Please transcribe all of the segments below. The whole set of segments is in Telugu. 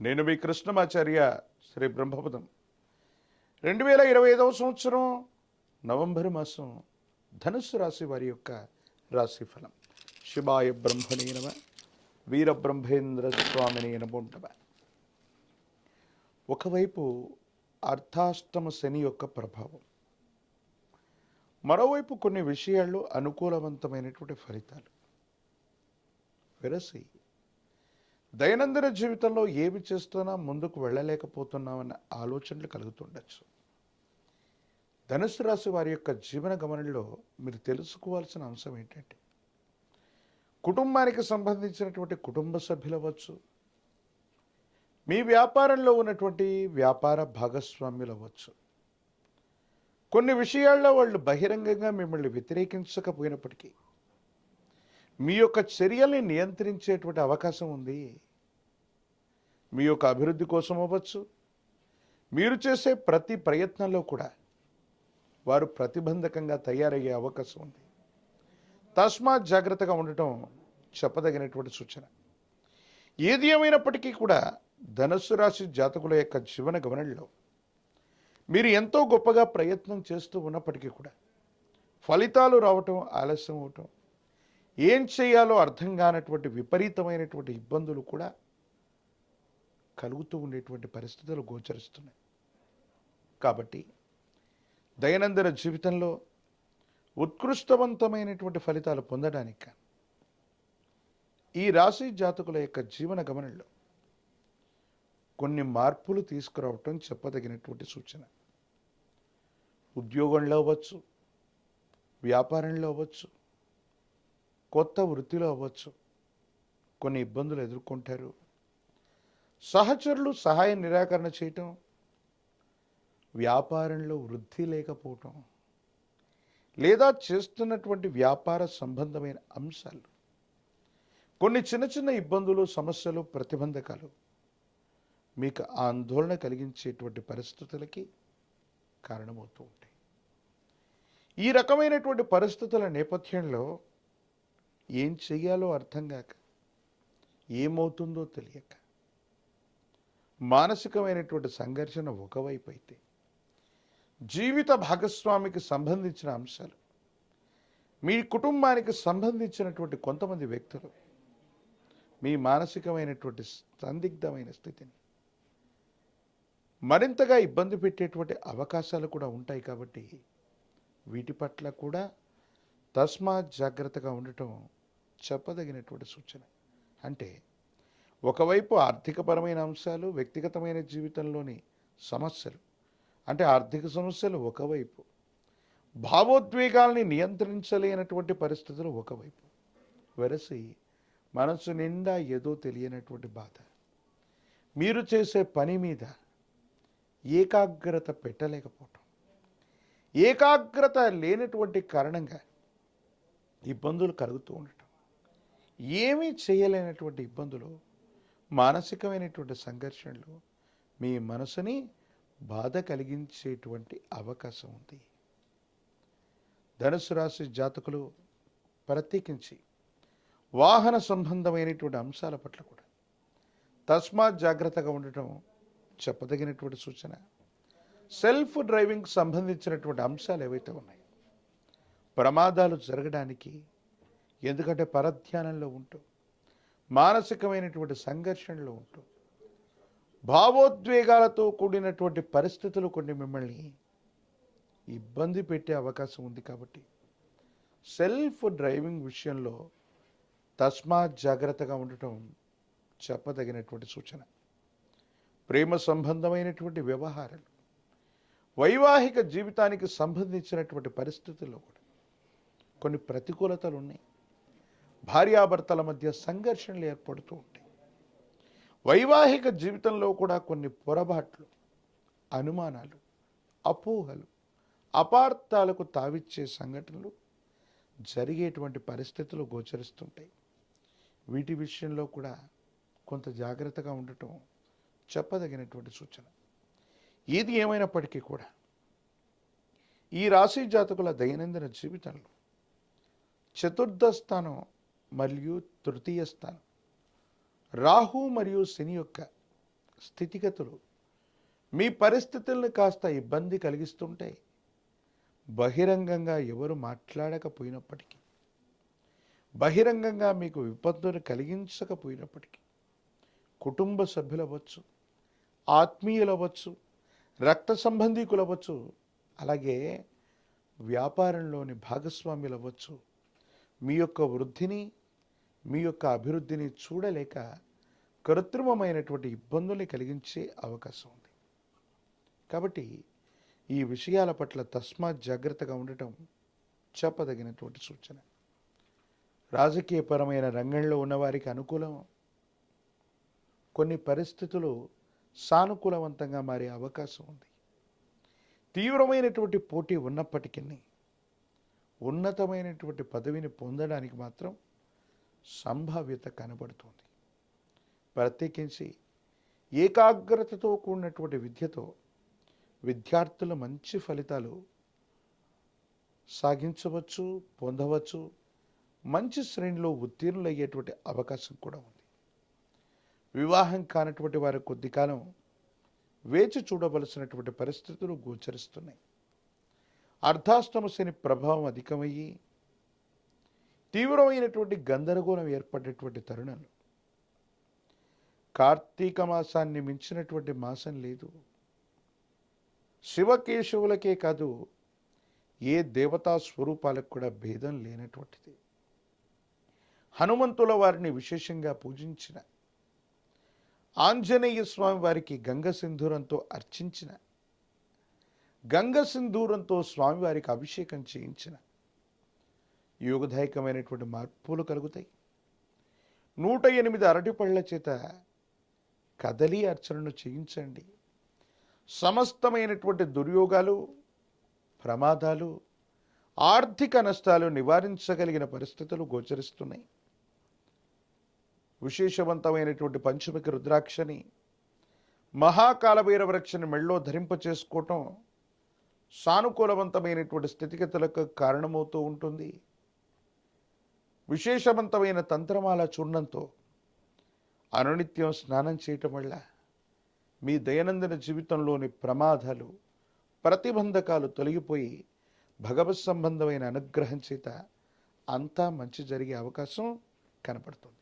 నేను మీ కృష్ణమాచార్య శ్రీ బ్రహ్మపదం. రెండు వేల ఇరవై ఐదవ సంవత్సరం నవంబర్ మాసం ధనుస్సు రాశి వారి యొక్క రాశి ఫలం. శివాయ బ్రహ్మణే నమ వీరబ్రహ్మేంద్ర స్వామిని నమోంటమ ఒకవైపు అర్థాష్టమ శని యొక్క ప్రభావం. మరోవైపు కొన్ని విషయాల్లో అనుకూలవంతమైనటువంటి ఫలితాలు. విరసి దైనందిన జీవితంలో ఏమి చేస్తున్నా ముందుకు వెళ్ళలేకపోతున్నామన్న ఆలోచనలు కలుగుతుండొచ్చు. ధనుసు రాశి వారి యొక్క జీవన గమనంలో మీరు తెలుసుకోవాల్సిన అంశం ఏంటంటే కుటుంబానికి సంబంధించినటువంటి కుటుంబ సభ్యులు అవ్వచ్చు మీ వ్యాపారంలో ఉన్నటువంటి వ్యాపార భాగస్వామ్యులు అవ్వచ్చు. కొన్ని విషయాల్లో వాళ్ళు బహిరంగంగా మిమ్మల్ని వ్యతిరేకించకపోయినప్పటికీ మీ యొక్క చర్యల్ని నియంత్రించేటువంటి అవకాశం ఉంది. మీ యొక్క అభివృద్ధి కోసం అవ్వచ్చు. మీరు చేసే ప్రతి ప్రయత్నంలో కూడా వారు ప్రతిబంధకంగా తయారయ్యే అవకాశం ఉంది. తస్మాత్ జాగ్రత్తగా ఉండటం చెప్పదగినటువంటి సూచన. ఏది ఏమైనప్పటికీ కూడా ధనుసు రాశి జాతకుల యొక్క జీవన గమనంలో మీరు ఎంతో గొప్పగా ప్రయత్నం చేస్తూ ఉన్నప్పటికీ కూడా ఫలితాలు రావటం ఆలస్యం అవటం ఏం చేయాలో అర్థం కానటువంటి విపరీతమైనటువంటి ఇబ్బందులు కూడా కలుగుతూ ఉండేటువంటి పరిస్థితులు గోచరిస్తున్నాయి. కాబట్టి దైనందిన జీవితంలో ఉత్కృష్టవంతమైనటువంటి ఫలితాలు పొందడానికి ఈ రాశి జాతకుల యొక్క జీవన గమనంలో కొన్ని మార్పులు తీసుకురావటం చెప్పదగినటువంటి సూచన. ఉద్యోగంలో అవ్వచ్చు వ్యాపారంలో అవ్వచ్చు కొత్త వృత్తిలో అవ్వచ్చు. కొన్ని ఇబ్బందులు ఎదుర్కొంటారు. సహచరులు సహాయ నిరాకరణ చేయటం వ్యాపారంలో వృద్ధి లేకపోవటం లేదా చేస్తున్నటువంటి వ్యాపార సంబంధమైన అంశాలు. కొన్ని చిన్న చిన్న ఇబ్బందులు సమస్యలు ప్రతిబంధకాలు మీకు ఆందోళన కలిగించేటువంటి పరిస్థితులకి కారణమవుతూ ఉంటాయి. ఈ రకమైనటువంటి పరిస్థితుల నేపథ్యంలో ఏం చెయ్యాలో అర్థం కాక ఏమవుతుందో తెలియక మానసికమైనటువంటి సంఘర్షణ ఒకవైపు అయితే జీవిత భాగస్వామికి సంబంధించిన అంశాలు మీ కుటుంబానికి సంబంధించినటువంటి కొంతమంది వ్యక్తులు మీ మానసికమైనటువంటి సందిగ్ధమైన స్థితిని మరింతగా ఇబ్బంది పెట్టేటువంటి అవకాశాలు కూడా ఉంటాయి కాబట్టి వీటి పట్ల కూడా తస్మాత్ జాగ్రత్తగా ఉండటం చెప్పదగినటువంటి సూచన. అంటే ఒకవైపు ఆర్థికపరమైన అంశాలు వ్యక్తిగతమైన జీవితంలోని సమస్యలు. అంటే ఆర్థిక సమస్యలు ఒకవైపు. భావోద్వేగాల్ని నియంత్రించలేనటువంటి పరిస్థితులు ఒకవైపు. వెరసి మనసు నిండా ఏదో తెలియనటువంటి బాధ. మీరు చేసే పని మీద ఏకాగ్రత పెట్టలేకపోవటం. ఏకాగ్రత లేనటువంటి కారణంగా ఇబ్బందులు కలుగుతూ ఉండటం. ఏమీ చేయలేనటువంటి ఇబ్బందులు మానసికమైనటువంటి సంఘర్షణలు మీ మనసుని బాధ కలిగించేటువంటి అవకాశం ఉంది. ధనుసు రాశి జాతకులు ప్రత్యేకించి వాహన సంబంధమైనటువంటి అంశాల పట్ల కూడా తస్మాత్ జాగ్రత్తగా ఉండటం చెప్పదగినటువంటి సూచన. సెల్ఫ్ డ్రైవింగ్ సంబంధించినటువంటి అంశాలు ఏవైతే ఉన్నాయో ప్రమాదాలు జరగడానికి ఎందుకంటే పరధ్యానంలో ఉంటూ మానసికమైనటువంటి సంఘర్షణలో ఉంటూ భావోద్వేగాలతో కూడినటువంటి పరిస్థితులు కొన్ని మిమ్మల్ని ఇబ్బంది పెట్టే అవకాశం ఉంది కాబట్టి సెల్ఫ్ డ్రైవింగ్ విషయంలో తస్మాత్ జాగ్రత్తగా ఉండటం చెప్పదగినటువంటి సూచన. ప్రేమ సంబంధమైనటువంటి వ్యవహారాలు వైవాహిక జీవితానికి సంబంధించినటువంటి పరిస్థితుల్లో కూడా కొన్ని ప్రతికూలతలు ఉన్నాయి. భార్యాభర్తల మధ్య సంఘర్షణలు ఏర్పడుతూ ఉంటాయి. వైవాహిక జీవితంలో కూడా కొన్ని పొరపాట్లు అనుమానాలు అపోహలు అపార్థాలకు తావిచ్చే సంఘటనలు జరిగేటువంటి పరిస్థితులు గోచరిస్తుంటాయి. వీటి విషయంలో కూడా కొంత జాగ్రత్తగా ఉండటం చెప్పదగినటువంటి సూచన. ఏది ఏమైనప్పటికీ కూడా ఈ రాశి జాతకుల దైనందిన జీవితంలో చతుర్థ స్థానం మరియు తృతీయ స్థానం. రాహు మరియు శని యొక్క స్థితిగతులు మీ పరిస్థితులను కాస్త ఇబ్బంది కలిగిస్తుంటే బహిరంగంగా ఎవరు మాట్లాడకపోయినప్పటికీ బహిరంగంగా మీకు విపత్తులు కలిగించకపోయినప్పటికీ కుటుంబ సభ్యులవ్వచ్చు ఆత్మీయులవచ్చు రక్త సంబంధీకులవ్వచ్చు అలాగే వ్యాపారంలోని భాగస్వామ్యులవ్వచ్చు మీ యొక్క వృద్ధిని మీ యొక్క అభివృద్ధిని చూడలేక కృత్రిమమైనటువంటి ఇబ్బందుల్ని కలిగించే అవకాశం ఉంది. కాబట్టి ఈ విషయాల పట్ల తస్మాత్ జాగ్రత్తగా ఉండటం చెప్పదగినటువంటి సూచన. రాజకీయపరమైన రంగంలో ఉన్నవారికి అనుకూలం. కొన్ని పరిస్థితులు సానుకూలవంతంగా మారే అవకాశం ఉంది. తీవ్రమైనటువంటి పోటీ ఉన్నప్పటికీ ఉన్నతమైనటువంటి పదవిని పొందడానికి మాత్రం సంభావ్యత కనబడుతుంది. ప్రత్యేకించి ఏకాగ్రతతో కూడినటువంటి విద్యతో విద్యార్థులు మంచి ఫలితాలు సాగించవచ్చు పొందవచ్చు. మంచి శ్రేణిలో ఉత్తీర్ణులు అయ్యేటువంటి అవకాశం కూడా ఉంది. వివాహం కానటువంటి వారు కొద్ది కాలం వేచి చూడవలసినటువంటి పరిస్థితులు గోచరిస్తున్నాయి. అర్ధాష్టమ శని ప్రభావం అధికమయ్యి తీవ్రమైనటువంటి గందరగోళం ఏర్పడేటువంటి తరుణాలు. కార్తీక మాసాన్ని మించినటువంటి మాసం లేదు. శివకేశవులకే కాదు ఏ దేవతా స్వరూపాలకు కూడా భేదం లేనటువంటిది. హనుమంతుల వారిని విశేషంగా పూజించిన ఆంజనేయ స్వామి వారికి గంగ సింధూరంతో అర్చించిన గంగ సింధూరంతో స్వామివారికి అభిషేకం చేయించిన యోగదాయకమైనటువంటి మార్పులు కలుగుతాయి. నూట ఎనిమిది అరటిపళ్ళ చేత కదలి అర్చనను చేయించండి. సమస్తమైనటువంటి దుర్యోగాలు ప్రమాదాలు ఆర్థిక నష్టాలు నివారించగలిగిన పరిస్థితులు గోచరిస్తున్నాయి. విశేషవంతమైనటువంటి పంచమికి రుద్రాక్షని మహాకాలభైర వృక్షని మెళ్ళో ధరింప చేసుకోవటం సానుకూలవంతమైనటువంటి స్థితిగతులకు కారణమవుతూ ఉంటుంది. విశేషవంతమైన తంత్రమాల చూర్ణంతో అనునిత్యం స్నానం చేయటం వల్ల మీ దైనందిన జీవితంలోని ప్రమాదాలు ప్రతిబంధకాలు తొలగిపోయి భగవత్ సంబంధమైన అనుగ్రహం చేత అంతా మంచి జరిగే అవకాశం కనపడుతుంది.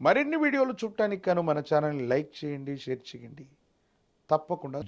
మరిన్ని వీడియోలు చూడటానికి కాను మన ఛానల్ని లైక్ చేయండి షేర్ చేయండి. తప్పకుండా